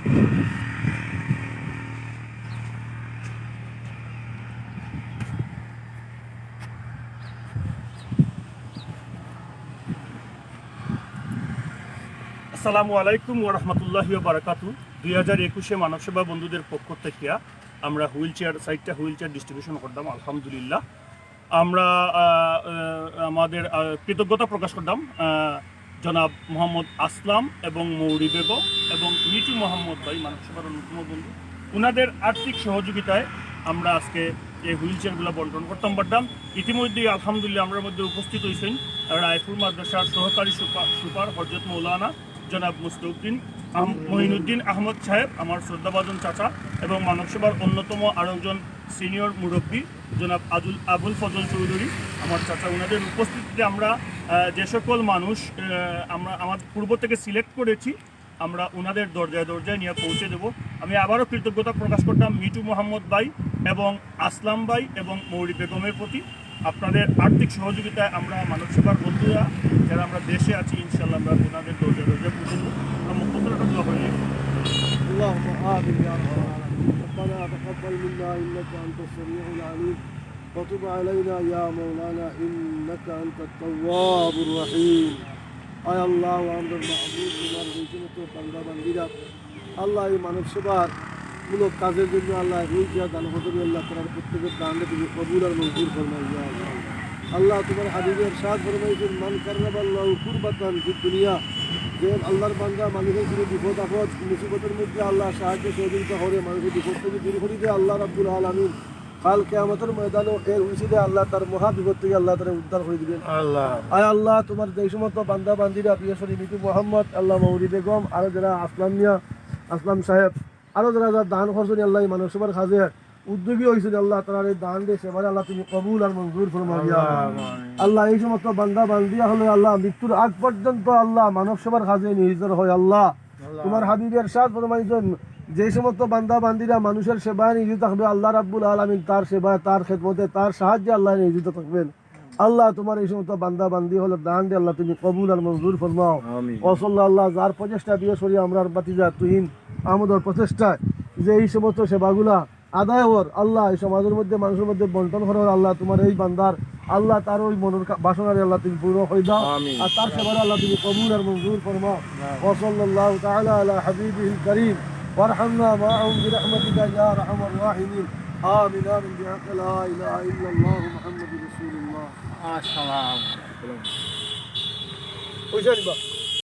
আসসালামু আলাইকুম ওরহমতুল্লাহি বারাকাতু দুই হাজার একুশে মানবসেবা বন্ধুদের পক্ষ থেকে আমরা হুইল চেয়ার সাইডটা হুইল চেয়ার ডিস্ট্রিবিউশন করতাম, আলহামদুলিল্লাহ। আমরা আমাদের কৃতজ্ঞতা প্রকাশ করলাম জনাব মোহাম্মদ আসলাম এবং মৌরি বেগম। এবং নিচু মোহাম্মদ ভাই, মানব সেবার অন্যতম বন্ধু ওনাদের আর্থিক সহযোগিতায় আমরা আজকে এই হুইল চেয়ারগুলো বন্টন করতাম। পারতাম ইতিমধ্যেই আলহামদুলিল্লাহ আমরা মধ্যে উপস্থিত হয়েছেন রায়পুর মাদ্রাসার সহকারী সুপার হজরত মৌলানা জনাব মুস্তাউদ্দিন আহম মহিনুদ্দিন আহমদ সাহেব, আমার শ্রদ্ধাভাজন চাচা এবং মানব সেবার অন্যতম আরও একজন সিনিয়র মুরব্বী জনাব আজুল আবুল ফজল চৌধুরী, আমার চাচা। ওনাদের উপস্থিতিতে আমরা যে সকল মানুষ আমরা আমার পূর্ব থেকে সিলেক্ট করেছি আমরা ওনাদের দরজায় দরজায় নিয়ে পৌঁছে দেব আমি আবারও কৃতজ্ঞতা প্রকাশ করতাম মিটু মোহাম্মদ ভাই এবং আসলাম ভাই এবং মৌরি বেগমের প্রতি আপনাদের আর্থিক সহযোগিতায় আমরা মানব সেবার বন্ধুরা যারা আমরা দেশে আছি ইনশাল্লাহ আমরা ওনাদের দরজায় দরজায় পৌঁছে দেবো আমরা মুখ্যতরটা দোয়া করে নিই। اللهم آمين يا رب العالمين ربنا تقبل منا إنك أنت السميع العليم وتب علينا يا مولانا إنك أنت التواب الرحيم আয় আল্লাহ আমাদের মাহবুব আল্লাহ এই মানব সেবার মূলক কাজের জন্য আল্লাহ রুইয়া দান হতে আল্লাহ তোমার প্রত্যেকের দানকে তুমি কবুল আর মঞ্জুর ফরমাই আল্লাহ। তোমার হাবিবের সাদ ফরমাইছেন মান কাররাব আল্লাহ দুনিয়া, যে আল্লাহর বান্দা মানুষের কোনো বিপদ, আপদ, মুসিবতের মধ্যে আল্লাহ সাহায্য সহযোগিতা করে, মানুষের বিপদ থেকে দূর করে আল্লাহ রাব্বুল আলামিন কাল কেয়ামতের ময়দানে এর উচিতে আল্লাহ তার মহা বিপদ থেকে আল্লাহ তারা উদ্ধার করে দিবেন। আল্লাহ। আয় আল্লাহ তোমার যে সমস্ত বান্দা বান্দিরা বিশেষরি মিটু মোহাম্মদ আল্লাহ মৌরি বেগম আরও যারা আসলাম মিয়া আসলাম সাহেব আরও যারা যারা দান করছেন আল্লাহ মানব সেবার কাজে উদ্যোগী হয়েছেন আল্লাহ তারা এই দান দিয়ে সেবারে আল্লাহ তুমি কবুল আর মঞ্জুর ফরমাইয়া আল্লাহ এই সমস্ত বান্দা বান্দিয়া হলে আল্লাহ মৃত্যুর আগ পর্যন্ত আল্লাহ মানব সেবার কাজে নিয়োজিত হয় আল্লাহ। তোমার হাবিবের সাথ ফরমাইছেন যে সমস্ত বান্দা বান্দিরা মানুষের সেবায় নিয়োজিত থাকবে আল্লাহ রাব্বুল আলমিন তার সেবায় তার খেদমতে তার সাহায্যে আল্লাহ নিয়োজিত থাকবেন। আল্লাহ তোমার এই সমস্ত বান্দা বান্দি হলো দান দিয়ে আল্লাহ তুমি কবুল আর মঞ্জুর ফরমাও। অসল্লা আল্লাহ যার প্রচেষ্টা দিয়ে সরি আমরা বাতিজা তুহিন আমাদের প্রচেষ্টায় যে এই সমস্ত সেবাগুলা আদায় হওয়ার আল্লাহ এই সমাজের মধ্যে মানুষের মধ্যে বন্টন করার আল্লাহ তোমার এই বান্দার আল্লাহ তার ওই মনের বাসনারে আল্লাহ তুমি পূর্ণ হয়ে দাও। আর তার সেবার আল্লাহ তুমি কবুল আর মঞ্জুর ফরমাও। ওসল্লাহ তাআলা আলা হাবিবিহিল কারীম। وارحمنا معهم برحمتك يا أرحم الراحمين. آمين آمين. بحق لا إله إلا الله محمد رسول الله. ما شاء الله